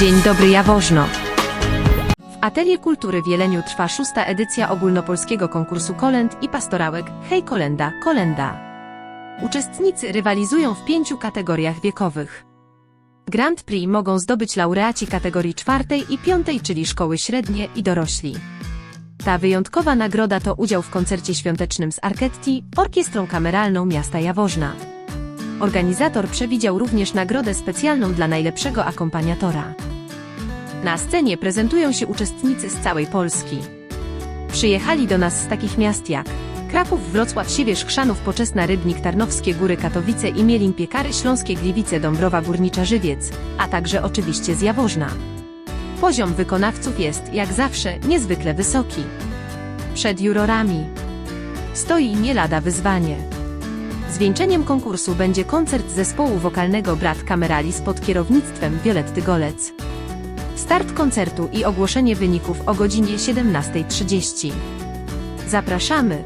Dzień dobry Jaworzno. W Atelier Kultury w Jeleniu trwa szósta edycja ogólnopolskiego konkursu kolęd i pastorałek Hej Kolenda, Kolenda. Uczestnicy rywalizują w pięciu kategoriach wiekowych. Grand Prix mogą zdobyć laureaci kategorii czwartej i piątej, czyli szkoły średnie i dorośli. Ta wyjątkowa nagroda to udział w koncercie świątecznym z Arketti, orkiestrą kameralną miasta Jaworzna. Organizator przewidział również nagrodę specjalną dla najlepszego akompaniatora. Na scenie prezentują się uczestnicy z całej Polski. Przyjechali do nas z takich miast jak Kraków, Wrocław, Siewierz, Chrzanów, Poczesna, Rybnik, Tarnowskie Góry, Katowice, Imielin, Piekary, Śląskie, Gliwice, Dąbrowa Górnicza, Żywiec, a także oczywiście z Jaworzna. Poziom wykonawców jest, jak zawsze, niezwykle wysoki. Przed jurorami stoi nie lada wyzwanie. Zwieńczeniem konkursu będzie koncert zespołu wokalnego Brat Kameralis pod kierownictwem Violetty Golec. Start koncertu i ogłoszenie wyników o godzinie 17.30. Zapraszamy!